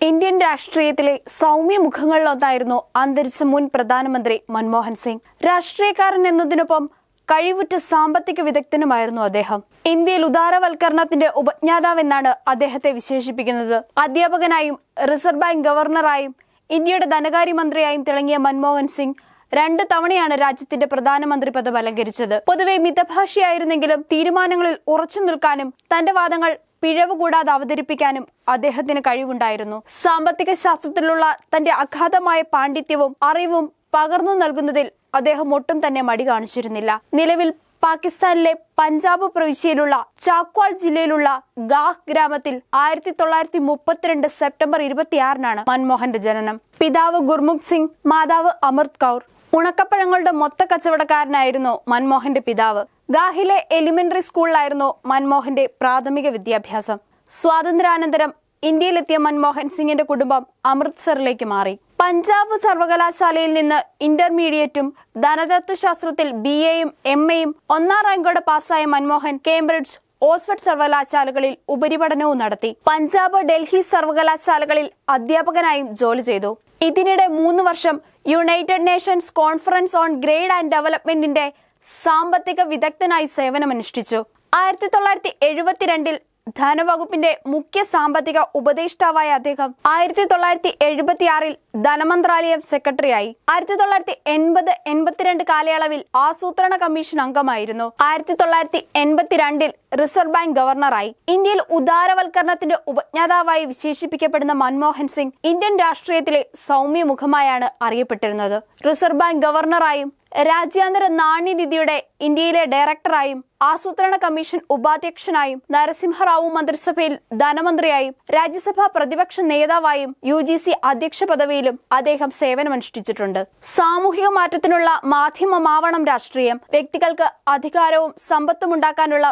Indian രാഷ്ട്രീയത്തിലെ സൗമ്യ മുഖങ്ങളിലൊന്നായിരുന്നു അന്തരിച്ച മുൻ പ്രധാനമന്ത്രി മൻമോഹൻ സിംഗ്. രാഷ്ട്രീയക്കാരൻ എന്നതിനൊപ്പം കഴിവുറ്റ സാമ്പത്തിക വിദഗ്ധനുമായിരുന്നു അദ്ദേഹം. ഇന്ത്യയിൽ ഉദാരവൽക്കരണത്തിന്റെ ഉപജ്ഞാതാവെന്നാണ് അദ്ദേഹത്തെ വിശേഷിപ്പിക്കുന്നത്. അധ്യാപകനായും റിസർവ് ബാങ്ക് ഗവർണറായും ഇന്ത്യയുടെ ധനകാര്യമന്ത്രിയായും തിളങ്ങിയ മൻമോഹൻ സിംഗ് രണ്ട് തവണയാണ് രാജ്യത്തിന്റെ പ്രധാനമന്ത്രി പദം അലങ്കരിച്ചത്. പൊതുവെ മിതഭാഷയായിരുന്നെങ്കിലും തീരുമാനങ്ങളിൽ ഉറച്ചു നിൽക്കാനും തന്റെ വാദങ്ങൾ പിഴവ് കൂടാതെ അവതരിപ്പിക്കാനും അദ്ദേഹത്തിന് കഴിവുണ്ടായിരുന്നു. സാമ്പത്തിക ശാസ്ത്രത്തിലുള്ള തന്റെ അഗാധമായ പാണ്ഡിത്യവും അറിവും പകർന്നു നൽകുന്നതിൽ അദ്ദേഹം ഒട്ടും തന്നെ മടി കാണിച്ചിരുന്നില്ല. നിലവിൽ പാകിസ്ഥാനിലെ പഞ്ചാബ് പ്രവിശ്യയിലുള്ള ചാക്വാൾ ജില്ലയിലുള്ള ഗാഹ് ഗ്രാമത്തിൽ ആയിരത്തി തൊള്ളായിരത്തി മുപ്പത്തിരണ്ട് സെപ്റ്റംബർ ഇരുപത്തിയാറിനാണ് മൻമോഹന്റെ ജനനം. പിതാവ് ഗുർമുഖ് സിംഗ് മാതാവ് അമൃത് കൗർ. ഉണക്കപ്പഴങ്ങളുടെ മൊത്ത കച്ചവടക്കാരനായിരുന്നു മൻമോഹന്റെ പിതാവ്. ഗാഹിലെ എലിമെന്ററി സ്കൂളിലായിരുന്നു മൻമോഹന്റെ പ്രാഥമിക വിദ്യാഭ്യാസം. സ്വാതന്ത്ര്യാനന്തരം ഇന്ത്യയിലെത്തിയ മൻമോഹൻ സിംഗിന്റെ കുടുംബം അമൃത്സറിലേക്ക് മാറി. പഞ്ചാബ് സർവകലാശാലയിൽ നിന്ന് ഇന്റർമീഡിയറ്റും ധനതത്വശാസ്ത്രത്തിൽ ബി എയും എം എയും ഒന്നാം റാങ്കോടെ പാസ്സായ മൻമോഹൻ കേംബ്രിഡ്ജ് ഓക്സ്ഫഡ് സർവകലാശാലകളിൽ ഉപരിപഠനവും നടത്തി. പഞ്ചാബ് ഡൽഹി സർവകലാശാലകളിൽ അധ്യാപകനായും ജോലി ചെയ്തു. ഇതിനിടെ മൂന്ന് വർഷം United Nations conference on trade and ഡെവലപ്മെന്റിന്റെ സാമ്പത്തിക വിദഗ്ധനായി സേവനമനുഷ്ഠിച്ചു. ആയിരത്തി തൊള്ളായിരത്തി എഴുപത്തിരണ്ടിൽ ധനവകുപ്പിന്റെ മുഖ്യ സാമ്പത്തിക ഉപദേഷ്ടാവായ അദ്ദേഹം ആയിരത്തി തൊള്ളായിരത്തി എഴുപത്തിയാറിൽ ധനമന്ത്രാലയം സെക്രട്ടറിയായി. ആയിരത്തി തൊള്ളായിരത്തി എൺപത് എൺപത്തിരണ്ട് കാലയളവിൽ ആസൂത്രണ കമ്മീഷൻ അംഗമായിരുന്നു. ആയിരത്തി തൊള്ളായിരത്തി എൺപത്തിരണ്ടിൽ റിസർവ് ബാങ്ക് ഗവർണറായി ഇന്ത്യയിൽ ഉദാരവൽക്കരണത്തിന്റെ ഉപജ്ഞാതാവായി വിശേഷിപ്പിക്കപ്പെടുന്ന മൻമോഹൻ സിംഗ് ഇന്ത്യൻ രാഷ്ട്രീയത്തിലെ സൗമ്യ മുഖമായാണ് അറിയപ്പെട്ടിരുന്നത്. റിസർവ് ബാങ്ക് ഗവർണറായും രാജ്യാന്തര നാണ്യനിധിയുടെ ഇന്ത്യയിലെ ഡയറക്ടറായും ആസൂത്രണ കമ്മീഷൻ ഉപാധ്യക്ഷനായും നരസിംഹറാവു മന്ത്രിസഭയിൽ ധനമന്ത്രിയായും രാജ്യസഭാ പ്രതിപക്ഷ നേതാവായും യു ജി സി അധ്യക്ഷ പദവിയിലും അദ്ദേഹം സേവനമനുഷ്ഠിച്ചിട്ടുണ്ട്. സാമൂഹിക മാറ്റത്തിനുള്ള മാധ്യമമാവണം രാഷ്ട്രീയം വ്യക്തികൾക്ക് അധികാരവും സമ്പത്തും ഉണ്ടാക്കാനുള്ള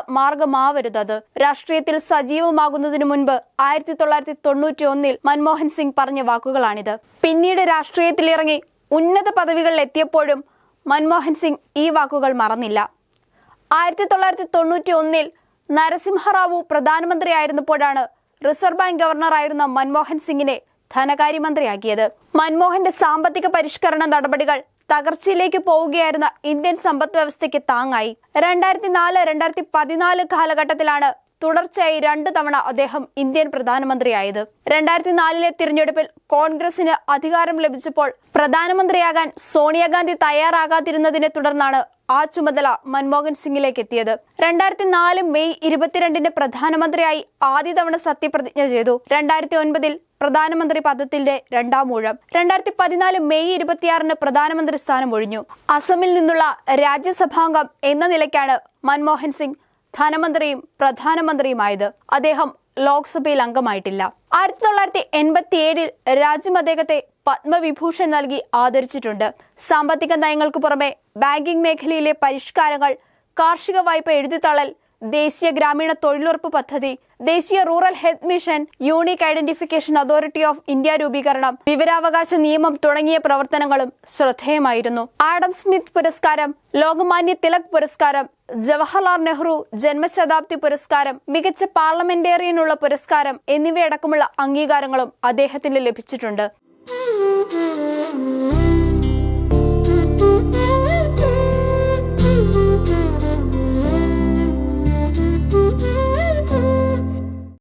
മാർഗമാവരുതത് രാഷ്ട്രീയത്തിൽ സജീവമാകുന്നതിന് മുൻപ് ആയിരത്തി തൊള്ളായിരത്തി തൊണ്ണൂറ്റി ഒന്നിൽ മൻമോഹൻ സിംഗ് പറഞ്ഞ വാക്കുകളാണിത്. പിന്നീട് രാഷ്ട്രീയത്തിൽ ഇറങ്ങി ഉന്നത പദവികളിൽ എത്തിയപ്പോഴും മൻമോഹൻ സിംഗ് ഈ വാക്കുകൾ മറന്നില്ല. ആയിരത്തി തൊള്ളായിരത്തി തൊണ്ണൂറ്റി ഒന്നിൽ നരസിംഹറാവു പ്രധാനമന്ത്രിയായിരുന്നപ്പോഴാണ് റിസർവ് ബാങ്ക് ഗവർണറായിരുന്ന മൻമോഹൻ സിംഗിനെ ധനകാര്യമന്ത്രിയാക്കിയത്. മൻമോഹന്റെ സാമ്പത്തിക പരിഷ്കരണ നടപടികൾ തകർച്ചയിലേക്ക് പോവുകയായിരുന്ന ഇന്ത്യൻ സമ്പദ് വ്യവസ്ഥയ്ക്ക് താങ്ങായി. രണ്ടായിരത്തി നാല് രണ്ടായിരത്തി പതിനാല് കാലഘട്ടത്തിലാണ് തുടർച്ചയായി രണ്ടു തവണ അദ്ദേഹം ഇന്ത്യൻ പ്രധാനമന്ത്രിയായത്. രണ്ടായിരത്തി നാലിലെ തിരഞ്ഞെടുപ്പിൽ കോൺഗ്രസിന് അധികാരം ലഭിച്ചപ്പോൾ പ്രധാനമന്ത്രിയാകാൻ സോണിയാഗാന്ധി തയ്യാറാകാതിരുന്നതിനെ തുടർന്നാണ് ആ ചുമതല മൻമോഹൻ സിംഗിലേക്ക് എത്തിയത്. രണ്ടായിരത്തി നാല് മെയ് ഇരുപത്തിരണ്ടിന് പ്രധാനമന്ത്രിയായി ആദ്യ തവണ സത്യപ്രതിജ്ഞ ചെയ്തു. രണ്ടായിരത്തി ഒൻപതിൽ പ്രധാനമന്ത്രി പദത്തിന്റെ രണ്ടാം ഊഴം. രണ്ടായിരത്തി പതിനാല് മെയ് ഇരുപത്തിയാറിന് പ്രധാനമന്ത്രി സ്ഥാനം ഒഴിഞ്ഞു. അസമിൽ നിന്നുള്ള രാജ്യസഭാംഗം എന്ന നിലയ്ക്കാണ് മൻമോഹൻ സിംഗ് ധനമന്ത്രിയും പ്രധാനമന്ത്രിയുമായത്. അദ്ദേഹം ലോക്സഭയിൽ അംഗമായിട്ടില്ല. ആയിരത്തി തൊള്ളായിരത്തി എൺപത്തി ഏഴിൽ രാജ്യം അദ്ദേഹത്തെ പത്മവിഭൂഷൺ നൽകി ആദരിച്ചിട്ടുണ്ട്. സാമ്പത്തിക നയങ്ങൾക്ക് പുറമെ ബാങ്കിംഗ് മേഖലയിലെ പരിഷ്കാരങ്ങൾ കാർഷിക വായ്പ എഴുതിത്തള്ളൽ ദേശീയ ഗ്രാമീണ തൊഴിലുറപ്പ് പദ്ധതി ദേശീയ rural health mission unique identification authority of India രൂപീകരണം വിവരാവകാശ നിയമം തുടങ്ങിയ പ്രവർത്തനങ്ങളും ശ്രദ്ധേയമായിരുന്നു. ആഡം സ്മിത്ത് പുരസ്കാരം ലോകമാന്യ തിലക് പുരസ്കാരം ജവഹർലാൽ നെഹ്റു ജന്മശതാബ്ദി പുരസ്കാരം മികച്ച പാർലമെന്റേറിയനുള്ള പുരസ്കാരം എന്നിവയടക്കമുള്ള അംഗീകാരങ്ങളും അദ്ദേഹത്തിന് ലഭിച്ചിട്ടുണ്ട്.